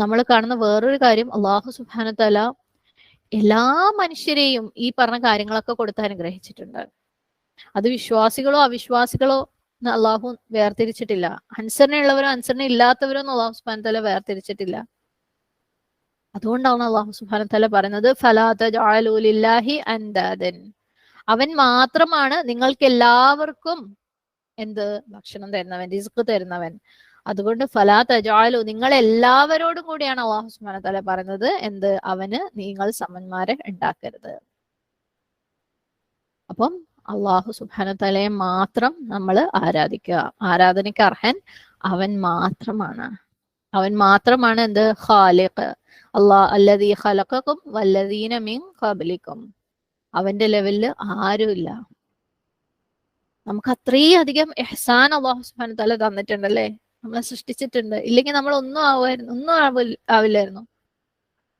നമ്മൾ കാണുന്ന വേറൊരു കാര്യം അള്ളാഹു സുബാനത്തല എല്ലാ മനുഷ്യരെയും ഈ പറഞ്ഞ കാര്യങ്ങളൊക്കെ കൊടുത്ത് അനുഗ്രഹിച്ചിട്ടുണ്ട്. അത് വിശ്വാസികളോ അവിശ്വാസികളോ അള്ളാഹു വേർതിരിച്ചിട്ടില്ല. അനുസരണയുള്ളവരോ അനുസരണ ഇല്ലാത്തവരോ എന്ന് അള്ളാഹു സുബാനത്തല തല വേർതിരിച്ചിട്ടില്ല. അതുകൊണ്ടാണ് അള്ളാഹു സുബാനത്തല തല പറയുന്നത് ഫലാത്തി അൻദാദൻ അവൻ മാത്രമാണ് നിങ്ങൾക്ക് എല്ലാവർക്കും എന്ത്? ഭക്ഷണം തരുന്നവൻ റിസ്ക് തരുന്നവൻ. അതുകൊണ്ട് ഫലാ തജാലു നിങ്ങൾ എല്ലാവരോടും കൂടിയാണ് അള്ളാഹു സുബാന തല പറയുന്നത്. എന്ത്? അവന് നിങ്ങൾ സമന്മാരെ ഉണ്ടാക്കരുത് അപ്പം അള്ളാഹു സുബാന തലയെ മാത്രം നമ്മൾ ആരാധിക്കുക. ആരാധനയ്ക്ക് അർഹൻ അവൻ മാത്രമാണ്. അവൻ മാത്രമാണ് എന്ത്? ഖാലിഖ്. അള്ളാ അല്ലതീ ഖലക്കും വല്ലതീന മിൻ ഖബലിക്കും അവന്റെ ലെവലിൽ ആരുമില്ല. നമുക്ക് അത്രയും അധികം എഹ്സാൻ അള്ളാഹു സുബാന തല തന്നിട്ടുണ്ടല്ലേ? നമ്മളെ സൃഷ്ടിച്ചിട്ടുണ്ട്. ഇല്ലെങ്കിൽ നമ്മൾ ഒന്നും ആവുമായിരുന്നു ഒന്നും ആവില്ല ആവില്ലായിരുന്നു.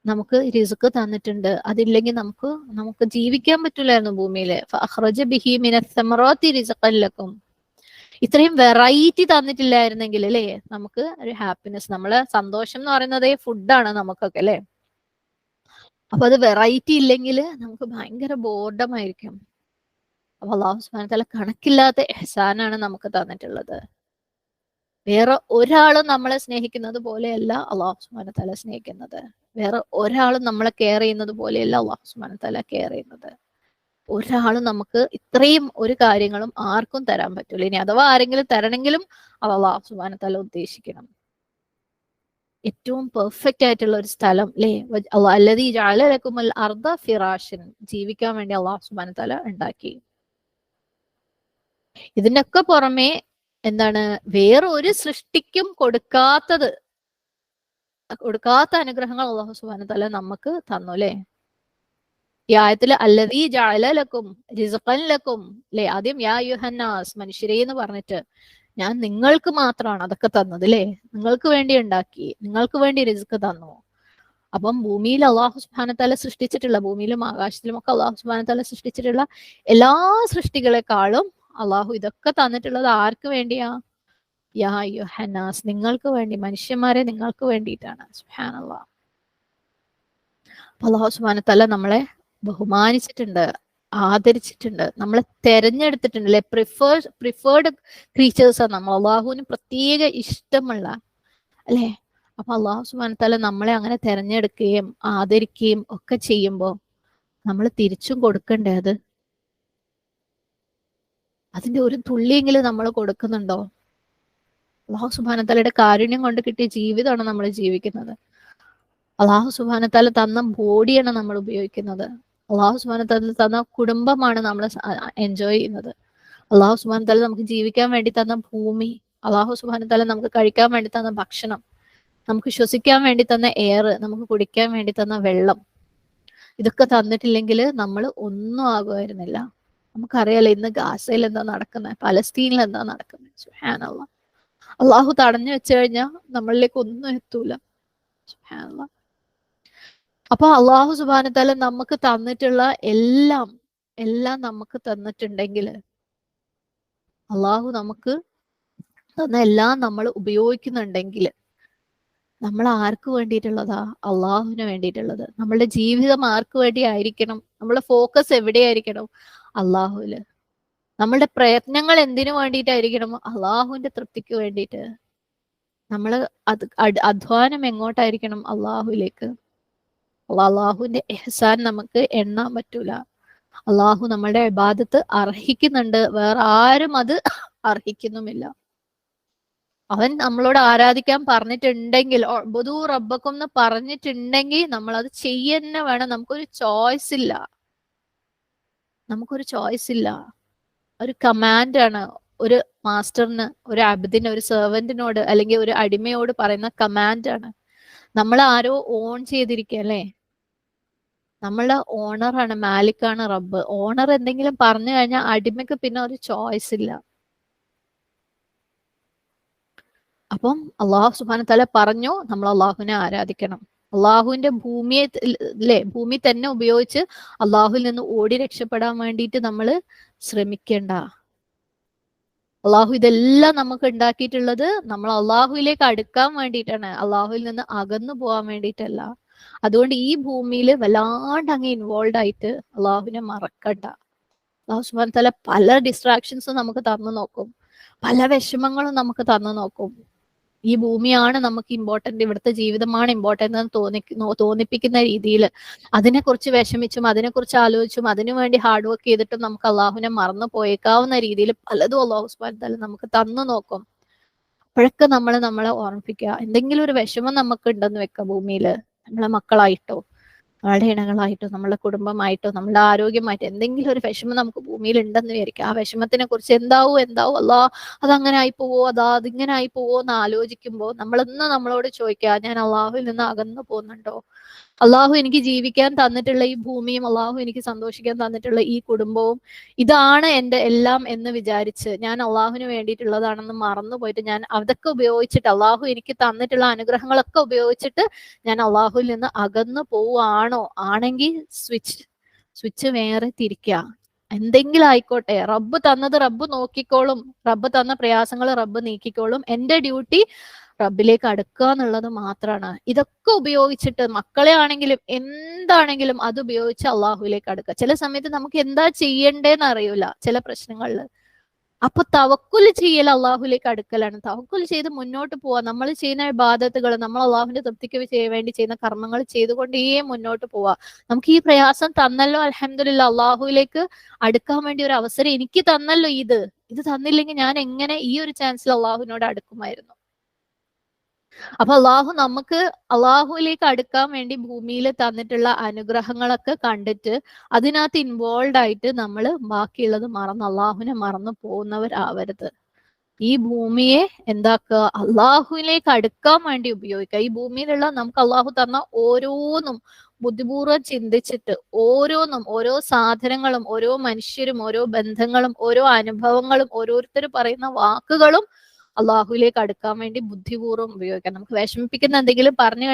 നമുക്ക് റിസുക്ക് തന്നിട്ടുണ്ട്. അതില്ലെങ്കിൽ നമുക്ക് നമുക്ക് ജീവിക്കാൻ പറ്റില്ലായിരുന്നു ഭൂമിയിലെ. ഫഅഖ്റജ ബിഹി മിനസ്സമറാത്തി റിസ്ഖൻ ലക്കും. ഇത്രയും വെറൈറ്റി തന്നിട്ടില്ലായിരുന്നെങ്കിൽ അല്ലേ? നമുക്ക് ഒരു ഹാപ്പിനെസ് നമ്മൾ സന്തോഷം എന്ന് പറയുന്നതേ ഫുഡാണ് നമുക്കൊക്കെ അല്ലേ? അപ്പൊ അത് വെറൈറ്റി ഇല്ലെങ്കിൽ നമുക്ക് ഭയങ്കര ബോർഡമായിരിക്കും അപ്പൊ അള്ളാഹു സുബ്ഹാനഹു തല കണക്കില്ലാത്ത എഹസാനാണ് നമുക്ക് തന്നിട്ടുള്ളത്. വേറെ ഒരാളും നമ്മളെ സ്നേഹിക്കുന്നത് പോലെയല്ല അള്ളാഹു സുബാന തല സ്നേഹിക്കുന്നത്. വേറെ ഒരാളും നമ്മളെ കെയർ ചെയ്യുന്നത് പോലെയല്ല അള്ളാഹു സുബാന തല കെയർ ചെയ്യുന്നത്. ഒരാളും നമുക്ക് ഇത്രയും ഒരു കാര്യങ്ങളും ആർക്കും തരാൻ പറ്റൂല. ഇനി അഥവാ ആരെങ്കിലും തരണമെങ്കിലും അത് അള്ളാഹു സുബാന തല ഉദ്ദേശിക്കണം. ഏറ്റവും പെർഫെക്റ്റ് ആയിട്ടുള്ള ഒരു സ്ഥലം അല്ലേ അല്ലതി ജാലലക്കുമൽ അർദ്ധ ഫിറാഷൻ. ജീവിക്കാൻ വേണ്ടി അള്ളാഹു സുബാന തല ഉണ്ടാക്കി. ഇതിനൊക്കെ പുറമെ എന്താണ്? വേറെ ഒരു സൃഷ്ടിക്കും കൊടുക്കാത്തത്. കൊടുക്കാത്ത അനുഗ്രഹങ്ങൾ അള്ളാഹു സുബാന തല നമുക്ക് തന്നു അല്ലെ? ഈ ആയത്തിൽ അല്ലതീ ജാലലക്കും റിസഖലക്കും അല്ലെ? ആദ്യം യാ യുഹന്നാസ് മനുഷ്യരെ എന്ന് പറഞ്ഞിട്ട് ഞാൻ നിങ്ങൾക്ക് മാത്രമാണ് അതൊക്കെ തന്നത് അല്ലെ? നിങ്ങൾക്ക് വേണ്ടി ഉണ്ടാക്കി നിങ്ങൾക്ക് വേണ്ടി റിസ്ക് തന്നു. അപ്പം ഭൂമിയിൽ അള്ളാഹു സുബാന തല സൃഷ്ടിച്ചിട്ടുള്ള ഭൂമിയിലും ആകാശത്തിലും ഒക്കെ അള്ളാഹു സുബാന തല സൃഷ്ടിച്ചിട്ടുള്ള എല്ലാ സൃഷ്ടികളെക്കാളും അള്ളാഹു ഇതൊക്കെ തന്നിട്ടുള്ളത് ആർക്ക് വേണ്ടിയാ? യാ ഹനാസ് നിങ്ങൾക്ക് വേണ്ടി മനുഷ്യന്മാരെ നിങ്ങൾക്ക് വേണ്ടിയിട്ടാണ്. സുഹാനല്ലാ അള്ളാഹു സുബാനത്തല്ല നമ്മളെ ബഹുമാനിച്ചിട്ടുണ്ട് ആദരിച്ചിട്ടുണ്ട് നമ്മളെ തെരഞ്ഞെടുത്തിട്ടുണ്ട്. അല്ലെ പ്രിഫേർ പ്രിഫേർഡ് ക്രീച്ചേഴ്സാണ് നമ്മൾ. അള്ളാഹുവിന് പ്രത്യേക ഇഷ്ടമുള്ള അല്ലെ? അപ്പൊ അള്ളാഹു സുബാനത്തല്ല നമ്മളെ അങ്ങനെ തെരഞ്ഞെടുക്കുകയും ആദരിക്കുകയും ഒക്കെ ചെയ്യുമ്പോൾ നമ്മൾ തിരിച്ചും കൊടുക്കണ്ടേ അത്? അതിന്റെ ഒരു തുള്ളിയെങ്കിലും നമ്മൾ കൊടുക്കുന്നുണ്ടോ? അള്ളാഹു സുബാനത്തലയുടെ കാരുണ്യം കൊണ്ട് കിട്ടിയ ജീവിതമാണ് നമ്മൾ ജീവിക്കുന്നത്. അള്ളാഹു സുബാനത്തല തന്ന ബോഡിയാണ് നമ്മൾ ഉപയോഗിക്കുന്നത്. അള്ളാഹു സുബാനത്തല തന്ന കുടുംബമാണ് നമ്മൾ എൻജോയ് ചെയ്യുന്നത്. അള്ളാഹു സുബാനത്തല നമുക്ക് ജീവിക്കാൻ വേണ്ടി തന്ന ഭൂമി അള്ളാഹു സുബാനത്തല നമുക്ക് കഴിക്കാൻ വേണ്ടി തന്ന ഭക്ഷണം നമുക്ക് ശ്വസിക്കാൻ വേണ്ടി തന്ന എയർ നമുക്ക് കുടിക്കാൻ വേണ്ടി തന്ന വെള്ളം ഇതൊക്കെ തന്നിട്ടില്ലെങ്കിൽ നമ്മൾ ഒന്നും ആകുമായിരുന്നില്ല. നമുക്കറിയാലോ ഇന്ന് ഗാസയിൽ എന്താ നടക്കുന്നത് പലസ്തീനിൽ എന്താ നടക്കുന്നത് സുഹാനുള്ള അള്ളാഹു തടഞ്ഞു വെച്ചു കഴിഞ്ഞാൽ നമ്മളിലേക്ക് ഒന്നും എത്തൂല. സുഹാനുള്ള അപ്പൊ അള്ളാഹു സുബാനത്താല നമുക്ക് തന്നിട്ടുള്ള എല്ലാം എല്ലാം നമുക്ക് തന്നിട്ടുണ്ടെങ്കിൽ അള്ളാഹു നമുക്ക് തന്ന എല്ലാം നമ്മൾ ഉപയോഗിക്കുന്നുണ്ടെങ്കിൽ നമ്മൾ ആർക്ക് വേണ്ടിയിട്ടുള്ളതാ? അള്ളാഹുവിന് വേണ്ടിയിട്ടുള്ളത്. നമ്മളുടെ ജീവിതം ആർക്ക് വേണ്ടി ആയിരിക്കണം? നമ്മുടെ ഫോക്കസ് എവിടെയായിരിക്കണം? അള്ളാഹുവിൽ നമ്മളുടെ പ്രയത്നങ്ങൾ എന്തിനു വേണ്ടിയിട്ടായിരിക്കണം? അള്ളാഹുവിന്റെ തൃപ്തിക്ക് വേണ്ടിയിട്ട്. നമ്മൾ അത് അധ്വാനം എങ്ങോട്ടായിരിക്കണം അള്ളാഹുലേക്ക് അള്ളാഹുവിന്റെ എഹസാൻ നമുക്ക് എണ്ണാൻ പറ്റൂല. അള്ളാഹു നമ്മളുടെ ഇബാദത്ത് അർഹിക്കുന്നുണ്ട്. വേറെ ആരും അത് അർഹിക്കുന്നുമില്ല. അവൻ നമ്മളോട് ആരാധിക്കാൻ പറഞ്ഞിട്ടുണ്ടെങ്കിൽ ബുധു റബ്ബക്കും എന്ന് പറഞ്ഞിട്ടുണ്ടെങ്കിൽ നമ്മൾ അത് ചെയ്യുന്ന വേണം. നമുക്കൊരു ചോയ്സ് ഇല്ല. നമുക്കൊരു ചോയ്സ് ഇല്ല. ഒരു കമാൻഡാണ് ഒരു മാസ്റ്ററിന് ഒരു അബിദിന് ഒരു സെർവന്റിനോട് അല്ലെങ്കിൽ ഒരു അടിമയോട് പറയുന്ന കമാൻഡാണ് നമ്മൾ ആരോ ഓൺ ചെയ്തിരിക്കുക അല്ലേ? നമ്മളുടെ ഓണറാണ് മാലിക്കാണ് റബ്ബ്. ഓണർ എന്തെങ്കിലും പറഞ്ഞു കഴിഞ്ഞാൽ അടിമയ്ക്ക് പിന്നെ ഒരു ചോയ്സ് ഇല്ല. അപ്പം അള്ളാഹു സുബാന തല പറഞ്ഞു നമ്മൾ അള്ളാഹുവിനെ ആരാധിക്കണം. അള്ളാഹുവിന്റെ ഭൂമിയെ അല്ലെ ഭൂമി തന്നെ ഉപയോഗിച്ച് അള്ളാഹുവിൽ നിന്ന് ഓടി രക്ഷപ്പെടാൻ വേണ്ടിയിട്ട് നമ്മൾ ശ്രമിക്കേണ്ട. അള്ളാഹു ഇതെല്ലാം നമുക്ക് ഉണ്ടാക്കിയിട്ടുള്ളത് നമ്മൾ അള്ളാഹുവിലേക്ക് അടുക്കാൻ വേണ്ടിയിട്ടാണ്. അള്ളാഹുവിൽ നിന്ന് അകന്നു പോകാൻ വേണ്ടിയിട്ടല്ല. അതുകൊണ്ട് ഈ ഭൂമിയിൽ വല്ലാണ്ട് അങ്ങ് ഇൻവോൾവ് ആയിട്ട് അള്ളാഹുവിനെ മറക്കണ്ട. അള്ളാഹു സുബാൻ തല പല ഡിസ്ട്രാക്ഷൻസും നമുക്ക് തന്നു നോക്കും. പല വിഷമങ്ങളും നമുക്ക് തന്നു നോക്കും. ഈ ഭൂമിയാണ് നമുക്ക് ഇമ്പോർട്ടന്റ് ഇവിടുത്തെ ജീവിതമാണ് ഇമ്പോർട്ടന്റ് എന്ന് തോന്നി തോന്നിപ്പിക്കുന്ന രീതിയിൽ അതിനെക്കുറിച്ച് വിഷമിച്ചും അതിനെക്കുറിച്ച് ആലോചിച്ചും അതിനു വേണ്ടി ഹാർഡ് വർക്ക് ചെയ്തിട്ടും നമുക്ക് അള്ളാഹുവിനെ മറന്നു പോയേക്കാവുന്ന രീതിയിൽ പലതും അള്ളാഹു സുബാൻ തല നമുക്ക് തന്നു നോക്കും. അപ്പോഴൊക്കെ നമ്മൾ നമ്മളെ ഓർമ്മിപ്പിക്കുക. എന്തെങ്കിലും ഒരു വിഷമം നമുക്ക് ഉണ്ടെന്ന് വെക്ക ഭൂമിയിൽ നമ്മളെ മക്കളായിട്ടോ നമ്മളുടെ ഇണകളായിട്ടോ നമ്മളെ കുടുംബമായിട്ടോ നമ്മുടെ ആരോഗ്യമായിട്ടോ എന്തെങ്കിലും ഒരു വിഷമം നമുക്ക് ഭൂമിയിൽ ഉണ്ടെന്ന് വിചാരിക്കുക ആ വിഷമത്തിനെ കുറിച്ച് എന്താവോ എന്താവോ അല്ലാ അതങ്ങനെ ആയി പോവോ അതാ അതിങ്ങനെ ആയി പോവോ എന്ന് ആലോചിക്കുമ്പോൾ നമ്മളെന്ന് നമ്മളോട് ചോദിക്കുക ഞാൻ അള്ളാഹുവിൽ നിന്ന് അകന്നു പോകുന്നുണ്ടോ? അള്ളാഹു എനിക്ക് ജീവിക്കാൻ തന്നിട്ടുള്ള ഈ ഭൂമിയും അള്ളാഹു എനിക്ക് സന്തോഷിക്കാൻ തന്നിട്ടുള്ള ഈ കുടുംബവും ഇതാണ് എന്റെ എല്ലാം എന്ന് വിചാരിച്ച് ഞാൻ അള്ളാഹുവിന് വേണ്ടിയിട്ടുള്ളതാണെന്ന് മറന്നു പോയിട്ട് ഞാൻ അതൊക്കെ ഉപയോഗിച്ചിട്ട് അള്ളാഹു എനിക്ക് തന്നിട്ടുള്ള അനുഗ്രഹങ്ങളൊക്കെ ഉപയോഗിച്ചിട്ട് ഞാൻ അള്ളാഹുവിൽ നിന്ന് അകന്നു പോവുകയാണോ? ആണെങ്കിൽ സ്വിച്ച് സ്വിച്ച് വേറെ തിരിക്കുക. എന്തെങ്കിലും ആയിക്കോട്ടെ. റബ്ബ് തന്നത് റബ്ബ് നോക്കിക്കോളും. റബ്ബ് തന്ന പ്രയാസങ്ങൾ റബ്ബ് നീക്കിക്കോളും. എന്റെ ഡ്യൂട്ടി റബ്ബിലേക്ക് അടുക്കുക എന്നുള്ളത് മാത്രമാണ് ഇതൊക്കെ ഉപയോഗിച്ചിട്ട് മക്കളെ ആണെങ്കിലും എന്താണെങ്കിലും അത് ഉപയോഗിച്ച് അള്ളാഹുവിലേക്ക് അടുക്കുക. ചില സമയത്ത് നമുക്ക് എന്താ ചെയ്യണ്ടേന്ന് അറിയൂല ചില പ്രശ്നങ്ങളിൽ അപ്പൊ തവക്കുൽ ചെയ്യൽ അള്ളാഹുലേക്ക് അടുക്കലാണ്. തവക്കുൽ ചെയ്ത് മുന്നോട്ട് പോവാ. നമ്മൾ ചെയ്യുന്ന ബാധത്തുകൾ നമ്മൾ അള്ളാഹുവിന്റെ തൃപ്തിക്ക് വേണ്ടി ചെയ്യുന്ന കർമ്മങ്ങൾ ചെയ്തുകൊണ്ടേ മുന്നോട്ട് പോവാ. നമുക്ക് ഈ പ്രയാസം തന്നല്ലോ അലഹമില്ല അള്ളാഹുവിലേക്ക് അടുക്കാൻ വേണ്ടി ഒരു അവസരം എനിക്ക് തന്നല്ലോ ഇത്. ഇത് തന്നില്ലെങ്കിൽ ഞാൻ എങ്ങനെ ഈ ഒരു ചാൻസിൽ അള്ളാഹുവിനോട് അടുക്കുമായിരുന്നു? അപ്പൊ അള്ളാഹു നമുക്ക് അള്ളാഹുവിലേക്ക് അടുക്കാൻ വേണ്ടി ഭൂമിയിൽ തന്നിട്ടുള്ള അനുഗ്രഹങ്ങളൊക്കെ കണ്ടിട്ട് അതിനകത്ത് ഇൻവോൾവ് ആയിട്ട് നമ്മൾ ബാക്കിയുള്ളത് മറന്ന് അള്ളാഹുവിനെ മറന്നു പോകുന്നവരാവരുത്. ഈ ഭൂമിയെ എന്താക്കുക? അള്ളാഹുവിലേക്ക് അടുക്കാൻ വേണ്ടി ഉപയോഗിക്കുക. ഈ ഭൂമിയിലുള്ള നമുക്ക് അള്ളാഹു തന്ന ഓരോന്നും ബുദ്ധിപൂർവം ചിന്തിച്ചിട്ട് ഓരോന്നും ഓരോ സാധനങ്ങളും ഓരോ മനുഷ്യരും ഓരോ ബന്ധങ്ങളും ഓരോ അനുഭവങ്ങളും ഓരോരുത്തർ പറയുന്ന വാക്കുകളും അള്ളാഹുവിലേക്ക് അടുക്കാൻ വേണ്ടി ബുദ്ധിപൂർവം ഉപയോഗിക്കാം. നമുക്ക് വിഷമിപ്പിക്കുന്ന എന്തെങ്കിലും പറഞ്ഞു